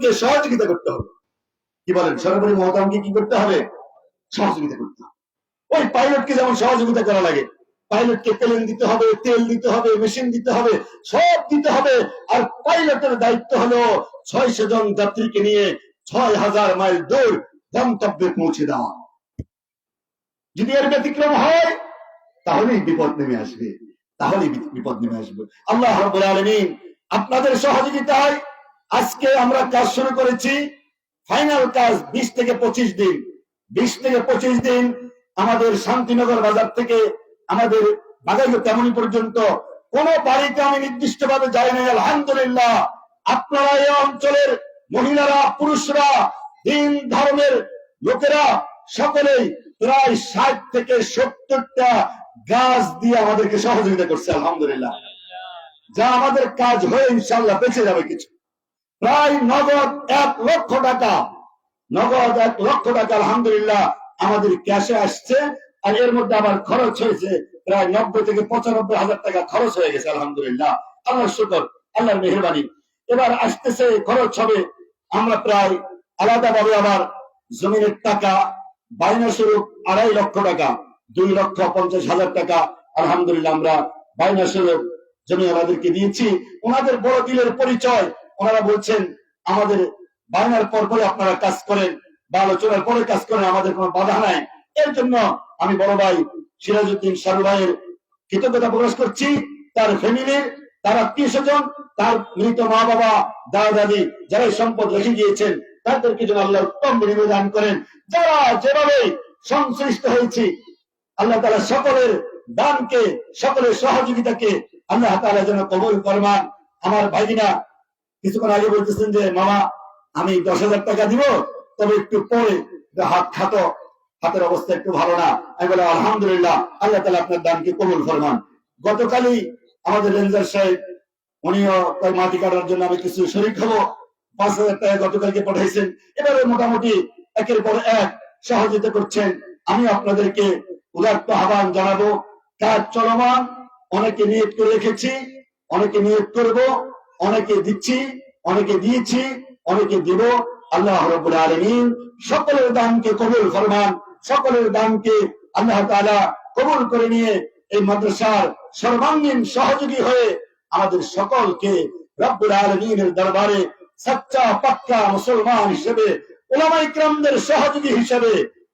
কে সহযোগিতা করতে হবে। কি বলেন? সর্বোপরি মহতামকে কি করতে হবে? সহযোগিতা করতে ওই পাইলটকে যেমন সহযোগিতা করা লাগে, পাইলটকে প্লেন দিতে হবে, তেল দিতে হবে, মেশিন দিতে হবে, সব দিতে হবে। আর পাইলটের দায়িত্ব হলো ছয়শো জন যাত্রীকে নিয়ে ছয় হাজার মাইল দূর গন্তব্যে পৌঁছে দেওয়া। যদি এর ব্যতিক্রম হয়, তাহলেই বিপদ নেমে আসবে। তাহলেই বিপদ নেমে আসবে। আল্লাহ রাব্বুল আলামিন আপনাদের সহযোগিতায় আজকে আমরা কাজ শুরু করেছি ফাইনাল কাজ বিশ থেকে পঁচিশ দিন। বিশ থেকে পঁচিশ দিন আমাদের শান্তিনগর বাজার থেকে আমাদের বাগাইও তেমনি পর্যন্ত। কোন বাড়িতে আমি নির্দিষ্ট ভাবে যাই নাই, আলহামদুলিল্লাহ। আপনারা এই অঞ্চলের মহিলারা, পুরুষরা, দিন ধর্মের লোকেরা, সকলেই প্রায় ষাট থেকে সত্তরটা গাছ দিয়ে আমাদেরকে সহযোগিতা করছে, আলহামদুলিল্লাহ। যা আমাদের কাজ হয়ে ইনশাল্লাহ বেঁচে যাবে কিছু। প্রায় নগদ এক লক্ষ টাকা, নগদ এক লক্ষ টাকা, আলহামদুলিল্লাহ, আমাদের ক্যাশে আসছে, আর এর মধ্যে আবার খরচ হয়েছে প্রায় নব্বই থেকে পঁচানব্বই হাজার টাকা খরচ হয়ে গেছে, আলহামদুলিল্লাহ। আল্লাহ শুকর, আল্লাহর মেহরবানি। এবার আসতেছে খরচ হবে, আমরা প্রায় আলাদা ভাবে আবার জমিনের টাকা বায়না স্বরূপ আড়াই লক্ষ টাকা, দুই লক্ষ পঞ্চাশ হাজার টাকা, আলহামদুলিল্লাহ, আমরা বায়না স্বরূপ জমি আমাদেরকে দিয়েছি। ওনাদের বড় দিলের পরিচয় ওনারা বলছেন, আমাদের বায়নার পর পরে আপনারা কাজ করেন বা আলোচনার পরে কাজ করেন, আমাদের কোনো বাধা নাই। এর জন্য আমি বড় ভাই সিরাজউদ্দিন সারু ভাইয়ের কৃতজ্ঞতা প্রকাশ করছি। তার ফ্যামিলির তার আত্মীয় স্বজন, তার মৃত মা বাবা, দাদা দাদি যারা সম্পদ রেখে গিয়েছেন, তাদেরকে যেন আল্লাহ উত্তম বিনিময় দান করেন। যারা যেভাবে সংশ্লিষ্ট হয়েছি, আল্লাহ তালা সকলের দানকে, সকলের সহযোগিতাকে আল্লাহ তালা যেন কবুল ফরমান। আমার ভাইদিনা কিছুক্ষণ আগে বলতেছেন যে, মামা, আমি দশ হাজার টাকা দিব, তবে একটু পরে হাত খাতো হাতের অবস্থা একটু ভালো না। আমি বলে আলহামদুলিল্লাহ, আল্লাহ তালা আপনার দানকে কবুল ফরমান। গতকালই আমাদের রেঞ্জার সাহেব, উনিও তার মাটি কাটার জন্য আমি কিছু শরিক হব পাঁচ হাজার টাকা গতকালকে পাঠাইছেন। এবারে মোটামুটি একের পর এক সহযোগিতা করছেন। আমি আপনাদেরকে উদাত্ত আহ্বান জানাব, কাজ চলমান, অনেকে নিয়োগ করে রেখেছি, অনেকে নিয়োগ করব অনেকে দিচ্ছি, অনেকে দিয়েছি, অনেকে দিব। আল্লাহ রবুল আলমিন সকলের দানকে কবুল ফরমান, সকলের দানকে আল্লাহ তাআলা কবুল করে নিয়ে এই মাদ্রাসার সর্বাঙ্গীন সহযোগী হয়ে আমাদের সকলকে রব্বুল আলমিনের দরবারে সচ্চা পাক্কা মুসলমান হিসেবে ওলামা ইকরামদের সহযোগী হিসেবে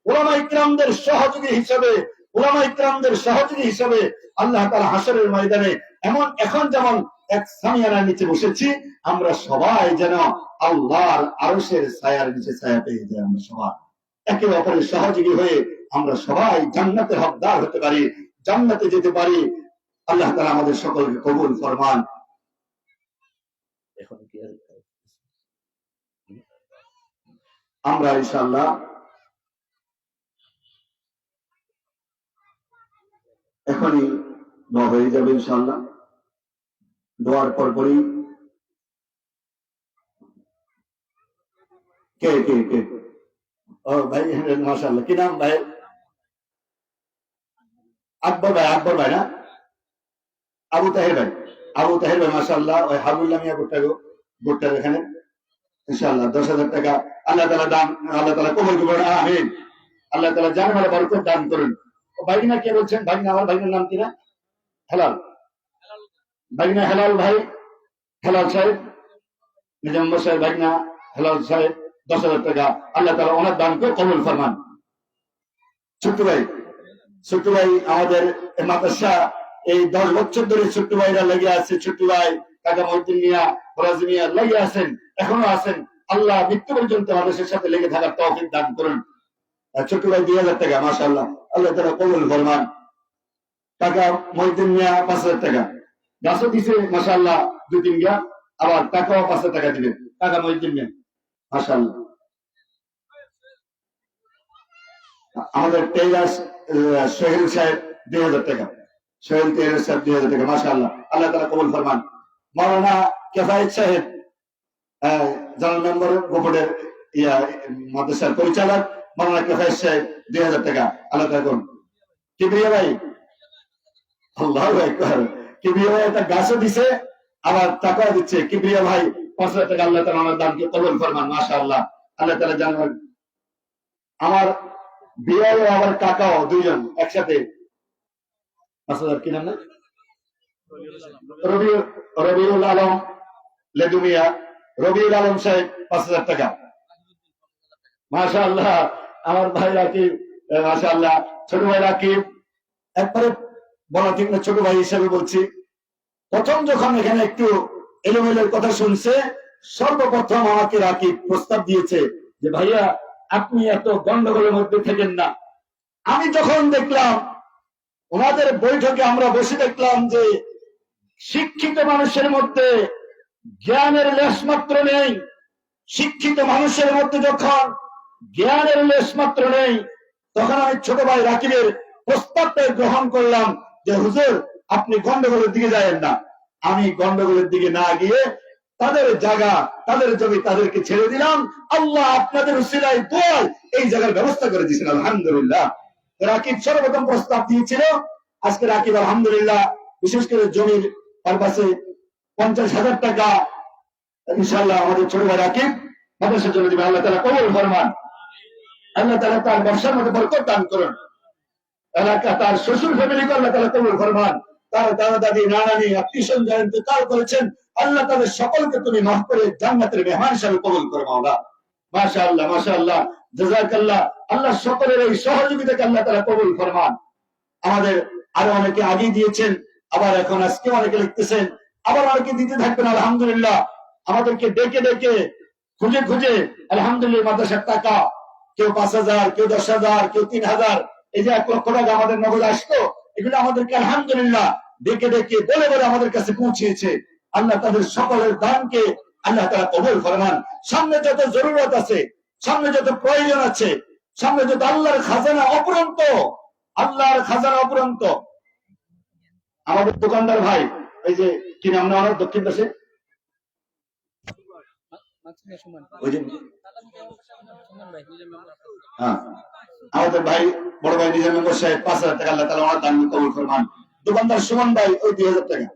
ওলামা ইকরামদের সহযোগী হিসেবে ওলামা ইকরামদের সহযোগী হিসেবে আল্লাহ তাআলা হাসরের ময়দানে এমন, এখন যেমন এক সামিয়ানার নিচে বসেছি আমরা সবাই যেন আল্লাহর আরশের ছায়ার নিচে ছায়া পেয়ে যাই আমরা সবাই। একে অপরের সহযোগী হয়ে আমরা সবাই জান্নাতের হকদার হতে পারি জান্নাতে যেতে পারি। আল্লাহ তাআলা আমাদের সকলকে কবুল ফরমান। আমরা ইনশাআল্লাহ এখনই হয়ে যাবে ইনশাআল্লাহ। দোয়ার পর পরই। কে কে কে? ও ভাই, মাশাআল্লাহ। কি নাম ভাই? আকবর ভাই আকবর ভাই না? আবু তাহের ভাই। আবু তাহের ভাই, মাশাআল্লাহ। ওই হাবুল্লাহ মিয়া গোট্টা গোট্টার এখানে। ইনশাআল্লাহ, দশ হাজার টাকা। আল্লাহ তালা দান, আল্লাহ তালা কবল করবেন আমিন। আল্লাহ তালা জান বরকত দান করুন। ভাগিনা কে বলছেন? ভাগিনা আমার ভাগিনার নাম কিনা হেলাল। ভাগিনা হেলাল ভাই, হেলাল সাহেব নিজাম সাহেব, ভাগিনা হেলাল সাহেব, দশ হাজার টাকা। আল্লাহ তালা ওনার দানকে কবল ফরমান। ছোট্ট ভাই ছোট্ট ভাই আমাদের মাদ্রাসা, এই দশ বছর ধরে ছোট্ট ভাইরা লেগে আছে, ছোট্ট ভাই, কাকা মহিদ্দিন মিয়া, ফরাজ মিয়া লেগে আছেন, এখনও আছেন। আল্লাহ মৃত্যু পর্যন্ত মানুষের সাথে লেগে থাকার তৌফিক দান করুন। ছোট্ট ভাই দুই হাজার টাকা, মাশাআল্লাহ। আল্লাহ তারা কবুল ফরমান। টাকা মহিদ্দিন মিয়া পাঁচ হাজার টাকা। গাছও দিছে, মাশাআল্লাহ, দুই তিন গা, আবার টাকাও পাঁচ হাজার টাকা দিবেন টাকা মহিদ্দিন মিয়া মাশাআল্লাহ। আমাদের টেইলার সোহেল সাহেব, দুই হাজার টাকা। সোহেল টেইলার সাহেব, দুই হাজার টাকা, মাশাআল্লাহ। আল্লাহ তালা কবুল ফরমান। মাওলানা কেফায়েত সাহেব জেনারেল নম্বর বোর্ডের ইয়া, মাদ্রাসার পরিচালক। মাওলানা কেফায়েত সাহেব, দুই হাজার টাকা। আল্লাহ তালা করুন কিবরিয়া ভাই, আল্লাহ একবার কিবরিয়া ভাই একটা গাছও দিছে, আবার টাকাও দিচ্ছে। কিবরিয়া ভাই পাঁচ হাজার টাকা আল্লাহ তালা আমার দানকে কবল ফরমান মাসা আল্লাহ আল্লাহ তালা জানবেন আমার বিয়াও আবার কাকাও দুইজন একসাথে পাঁচ হাজার, কি নাম না? রবি রবিউল আলম লেদুমিয়া। রবিউল আলম সাহেব, পাঁচ হাজার টাকা। মাশা আল্লাহ আমার ভাই রাকিব মাশা আল্লাহ ছোট ভাই রাকিব একবারে বলা ছোট ভাই হিসেবে বলছি। প্রথম যখন এখানে একটু এলোমেলের কথা শুনছে, সর্বপ্রথম আমাকে রাকিব প্রস্তাব দিয়েছে যে, ভাইয়া, আপনি এত গন্ডগোলের মধ্যে থেকেন না। আমি যখন দেখলাম, ওনাদের বৈঠকে আমরা বসে দেখলাম যে, শিক্ষিত মানুষের মধ্যে জ্ঞানের লেশ মাত্র নেই। শিক্ষিত মানুষের মধ্যে যখন জ্ঞানের লেশ মাত্র নেই, তখন আমি ছোট ভাই রাকিবের প্রস্তাবটা গ্রহণ করলাম। যে, হুজুর, আপনি গন্ডগোলের দিকে যাবেন না। আমি গন্ডগোলের দিকে না গিয়ে তাদের জায়গা, তাদের জমি তাদেরকে ছেড়ে দিলাম। আল্লাহ আপনাদের উসিলায় দোয়াল এই জায়গার ব্যবস্থা করে দিয়েছেন। আলহামদুলিল্লাহ। রাকিব সর্বপ্রথম প্রস্তাব দিয়েছিল, আজকে রাকিব আলহামদুলিল্লাহ বিশেষ করে জমির পারপাসে পঞ্চাশ হাজার টাকা ইনশাল্লাহ আমাদের ছোট ভাই রাকিব মাদ্রাসার জন্য দিবেন আল্লাহ তালা কবল ফরমান। আল্লাহ তালা তার ব্যবসার মধ্যে বরকত দান করুন। এলাকা তার শ্বশুর ফ্যামিলিকে আল্লাহ তালা কবুল ফরমান। তার দাদা, দাদি, নানানি, আত্মীয় স্বজন ইন্তেকাল করেছেন। আল্লাহ তাদের সকলকে তুমি মাফ করে জান্নাতের মেহমান হিসাবে কবুল করে, মাওলা। মাশা আল্লাহ মাশা আল্লাহ জাজাকাল্লাহ আল্লাহ সকলের এই সহযোগিতাকে আল্লাহ তারা কবুল ফরমান। আমাদের আরও অনেকে আগেই দিয়েছেন, আবার এখন আজকে অনেকে লিখতেছেন, আবার অনেকে দিতে থাকবেন, আলহামদুলিল্লাহ। আমাদেরকে ডেকে ডেকে, খুঁজে খুঁজে, আলহামদুলিল্লাহ, মাদ্রাসার টাকা। কেউ পাঁচ হাজার, কেউ দশ হাজার, কেউ তিন হাজার। এই যে এক লক্ষ টাকা আমাদের নগদ আসতো এগুলো আমাদেরকে আলহামদুলিল্লাহ ডেকে ডেকে বলে বলে আমাদের কাছে পৌঁছিয়েছে আল্লাহ তাদের সকলের দানকে আল্লাহ তারা কবল ফরমান। সামনে যত জরুরত আছে সামনে যত প্রয়োজন আছে সামনে যত আল্লাহর খাজানা অপরন্ত আল্লাহর খাজানা অপরন্ত। আমাদের দোকানদার ভাই এই যে কি নাম না আমার দক্ষিণ পাশে? ওই যে হ্যাঁ। আমাদের ভাই বড় ভাই সাহেব পাঁচ হাজার টাকা আল্লাহ তালা ওনার দান কবুল ফরমান দোকানদার সুমন ভাই ওই দুই হাজার টাকা।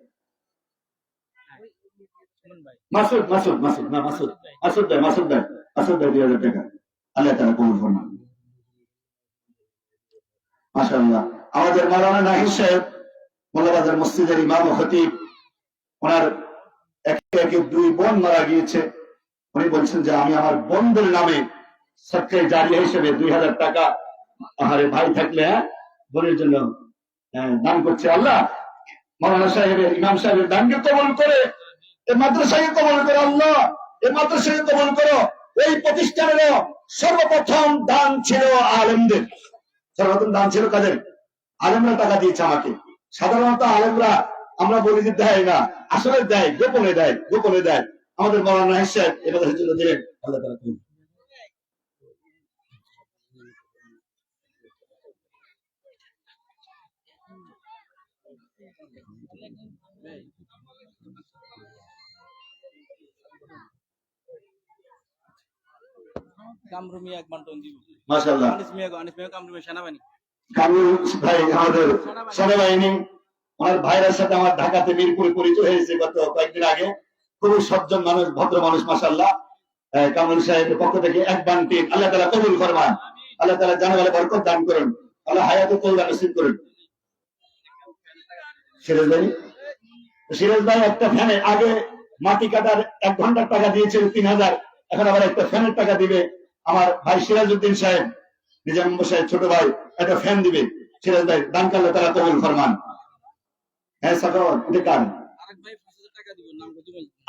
মাসুদ মাসুদ মাসুদ না মাসুদ। মাসুদ ভাই মাসুদ ভাই মাসুদ ভাই দুই হাজার টাকা। আল্লাহ তালা কবুল ফরমান মাশাআল্লাহ। আমাদের মাওলানা নাহিদ সাহেব মোল্লাবাজার মসজিদের ইমাম ও খতিব ওনার একে একে দুই বোন মারা গিয়েছে। উনি বলছেন যে আমি আমার বোনদের নামে সবচেয়ে জারিয়া হিসেবে দুই হাজার টাকা আহারে ভাই থাকলে হ্যাঁ? বোনের জন্য দান করছে আল্লাহ। মৌলানা সাহেবের, ইমাম সাহেবের দানকে কবল করে এই মাদ্রাসাকে কবল করে আল্লাহ। এই মাদ্রাসাকে কবল করো। এই প্রতিষ্ঠানেরও সর্বপ্রথম দান ছিল আলেমদের। সর্বপ্রথম দান ছিল কাদের? আলেমরা টাকা দিয়েছে আমাকে। সাধারণত আলেমরা, আমরা বলি যে দেয় না। আসলে দেয়, গোপনে দেয় গোপনে দেয়। আমাদের মৌলানা সাহেব এবার জন্য দিলেন। আল্লাহ তালা কামরু মিয়া এক দিব। মাশাআল্লাহ। আনিস মিয়া আনিস মিয়া কামরু মিয়া সেনাবাহিনী। কামরুল ভাই আমাদের সেনাবাহিনী। আমার ভাইয়ের সাথে আমার ঢাকাতে মিরপুরে পরিচয় হয়েছে গত কয়েকদিন আগে। খুবই সজ্জন মানুষ ভদ্র মানুষ মাসাল্লাহ কামরুল সাহেবের পক্ষ থেকে এক বান্টি আল্লাহ তালা কবুল ফরমান। আল্লাহ তালা জানালে বরকত দান করুন। আল্লাহ হায়াতে কল্যাণ নসিব করুন। সিরাজ ভাই? সিরাজ ভাই একটা ফ্যানে আগে মাটি কাটার এক ঘণ্টার টাকা দিয়েছিল তিন হাজার এখন আবার একটা ফ্যানের টাকা দিবে। আমার ভাই সিরাজউদ্দিন সাহেব নিজাম সাহেব ছোট ভাই একটা ফ্যান দিবে। সিরাজ ভাই দান করলে তারা কবুল ফরমান। হ্যাঁ সাকাওয়াত এটা কার?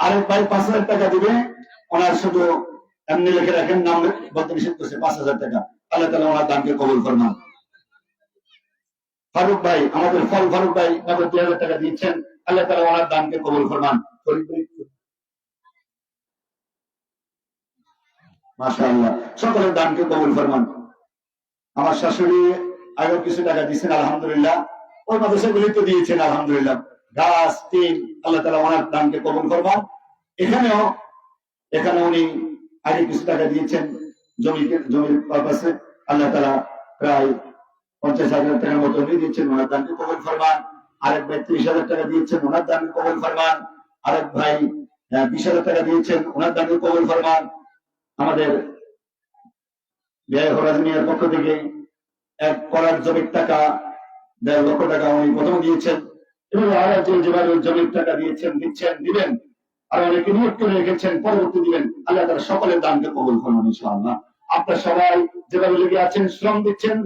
আরেক ভাই পাঁচ হাজার টাকা দিব ওনার শুধু এমনি লিখে রাখেন নাম বলতে নিষেধ করছে পাঁচ হাজার টাকা। আল্লাহ তালা ওনার দানকে কবুল ফরমান। ফারুক ভাই আমাদের ফল ফারুক ভাই নগদ দুই হাজার টাকা দিচ্ছেন আল্লাহ তালা ওনার দানকে কবুল ফরমান ফরিদ ভাই, মাশাআল্লাহ। সকলের দানকে কবুল ফরমান। আমার শাশুড়ি আগেও কিছু টাকা দিচ্ছেন আলহামদুলিল্লাহ। ওই মাদ্রাসাগুলি তো দিয়েছেন, আলহামদুলিল্লাহ। গাছ তিন আল্লাহ তালা ওনার দানকে কবুল ফরমান। এখানেও, এখানে উনি আগে কিছু টাকা দিয়েছেন জমিকে জমির পারপাসে। আল্লাহ তালা প্রায় পঞ্চাশ হাজার টাকার মতো উনি দিচ্ছেন ওনার দানকে কবুল ফরমান। আরেক ভাই ত্রিশ হাজার টাকা দিয়েছেন, ওনার দানকে কবুল ফরমান। আরেক ভাই বিশ হাজার টাকা দিয়েছেন, ওনার দানকে কবুল ফরমান। আমাদের ব্যয় পক্ষ থেকে এক করার জমির টাকা, দেড় লক্ষ টাকা উনি প্রথম দিয়েছেন এবং আর একজন যেভাবে জমির টাকা দিয়েছেন, দিচ্ছেন, দিবেন আর অনেকে নিয়োগ করে রেখেছেন, পরবর্তী দিবেন। আল্লাহ তারা সকলের দানকে কবুল করুন ইনশাআল্লাহ। আপনার সবাই যেভাবে লেগে আছেন, শ্রম দিচ্ছেন,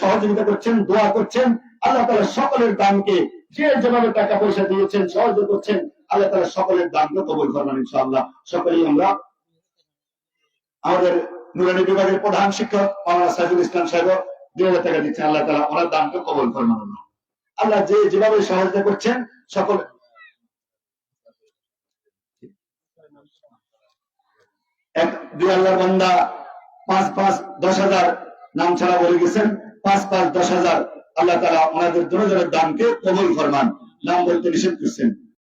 সহযোগিতা করছেন, দোয়া করছেন, আল্লাহ তালা সকলের দানকে যে যেভাবে টাকা পয়সা দিয়েছেন সহযোগিতা করছেন, আল্লাহ তারা সকলের দানকে কবল করবেন ইনশাআল্লাহ। সকলেই আমরা আমাদের নুরানি বিভাগের প্রধান শিক্ষক মাওলানা সাইফুল ইসলাম সাহেব দুই হাজার টাকা দিচ্ছেন। আল্লাহ তালা ওনার দানকে কবল করবেন আল্লাহ আল্লাহ যে যেভাবে সহযোগিতা করছেন, সকল এক, দুই আল্লাহর বান্দা পাঁচ পাঁচ দশ হাজার নাম ছাড়া বলে গেছেন। পাঁচ পাঁচ দশ হাজার আল্লাহ তালা ওনাদের দুজনের দানকে কবল ফরমান। নাম বলতে নিষেধ করছেন।